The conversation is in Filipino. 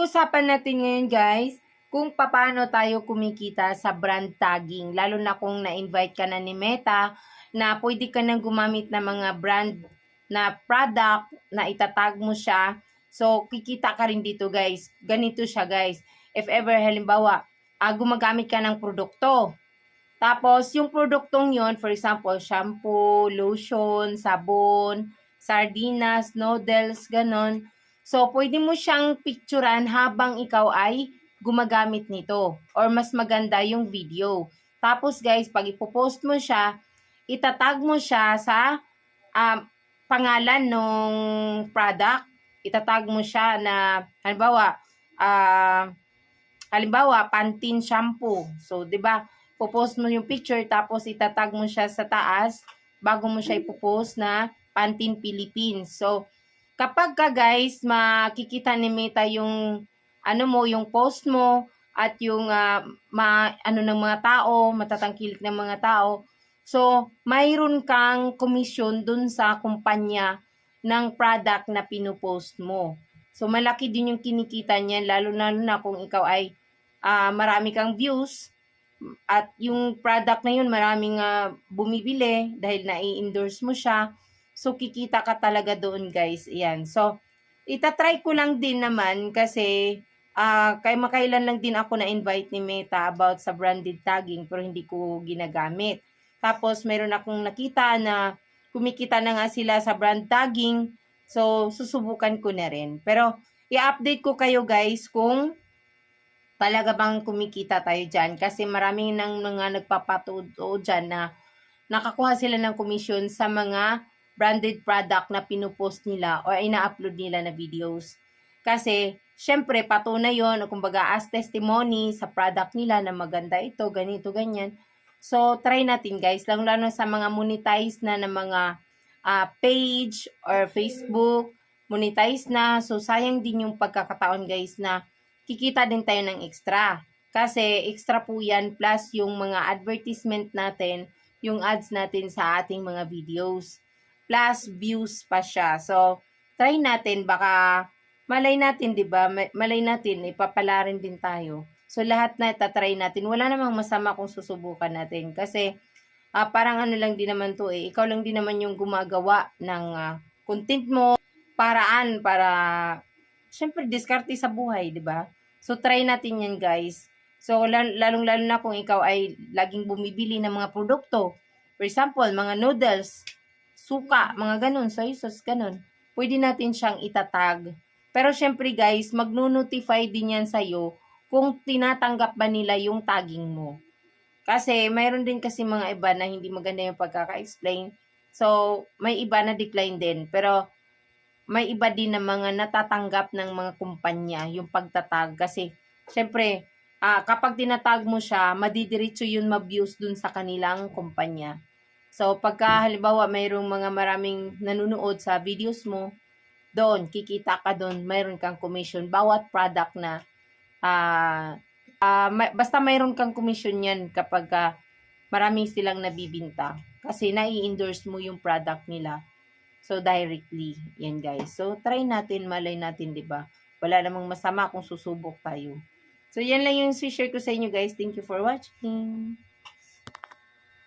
Pag-uusapan natin ngayon guys, kung paano tayo kumikita sa brand tagging. Lalo na kung na-invite ka na ni Meta na pwede ka nang gumamit ng mga brand na product na itatag mo siya. So, kikita ka rin dito guys. Ganito siya guys. If ever, halimbawa, ah, gumagamit ka ng produkto. Tapos, yung produktong yon for example, shampoo, lotion, sabon, sardinas, noodles, ganon. So, pwede mo siyang picturean habang ikaw ay gumagamit nito. Or mas maganda yung video. Tapos, guys, pag ipopost mo siya, itatag mo siya sa um, pangalan ng product. Itatag mo siya na, halimbawa, ah, halimbawa, Pantene shampoo. So, 'di ba? Popost mo yung picture tapos itatag mo siya sa taas bago mo siya ipopost na Pantene Philippines. So, kapag ka guys, makikita ni Meta yung ano mo, yung post mo at yung ah, ma, ano ng mga tao, matatangkilik ng mga tao. So, mayroon kang komisyon dun sa kumpanya ng product na pinupost mo. So, malaki din yung kinikita niya, lalo na, na kung ikaw ay ah, marami kang views at yung product na yun maraming ah, bumibili dahil na-endorse mo siya. So, kikita ka talaga doon, guys. Ayan. So, itatry ko lang din naman kasi ah kay makailan lang din ako na-invite ni Meta about sa branded tagging pero hindi ko ginagamit. Tapos, meron akong nakita na kumikita na nga sila sa brand tagging. So, susubukan ko na rin. Pero, i-update ko kayo guys kung talaga bang kumikita tayo dyan. Kasi maraming nang mga nagpapatuto dyan na nakakuha sila ng commission sa mga branded product na pinupost nila or ina-upload nila na videos. Kasi, syempre, patunay yon o kumbaga as testimony sa product nila na maganda ito, ganito, ganyan. So, try natin guys, lang lalo sa mga monetize na ng mga ah, page or Facebook, monetize na. So, sayang din yung pagkakataon guys na kikita din tayo ng extra. Kasi extra po yan plus yung mga advertisement natin, yung ads natin sa ating mga videos. Plus views pa siya. So, try natin baka malay natin, 'di ba? Ma- Malay natin ipapala rin din tayo. So lahat na itatry natin. Wala namang masama kung susubukan natin kasi ah, parang ano lang din naman 'to eh. Ikaw lang din naman yung gumagawa ng ah, content mo, paraan para syempre diskarte sa buhay, 'di ba? So try natin 'yan, guys. So lal- lalong-lalo na kung ikaw ay laging bumibili ng mga produkto. For example, mga noodles, suka, mga ganun, soy sauce, ganun. Pwede natin siyang itatag. Pero syempre guys, magno-notify din yan sa'yo kung tinatanggap ba nila yung tagging mo. Kasi mayroon din kasi mga iba na hindi maganda yung pagkaka-explain. So, may iba na decline din. Pero, may iba din na mga natatanggap ng mga kumpanya yung pagtatag. Kasi, syempre, ah, kapag tinatag mo siya, madidiretso yun ma-views dun sa kanilang kumpanya. So, pagka halimbawa mayroong mga maraming nanonood sa videos mo, doon, kikita ka doon, mayroon kang commission. Bawat product na, ah, ah, may- basta mayroon kang commission yan kapag ah, maraming silang nabibinta. Kasi nai-endorse mo yung product nila. So, directly. Yan, guys. So, try natin, malay natin, di ba? Wala namang masama kung susubok tayo. So, yan lang yung share ko sa inyo, guys. Thank you for watching.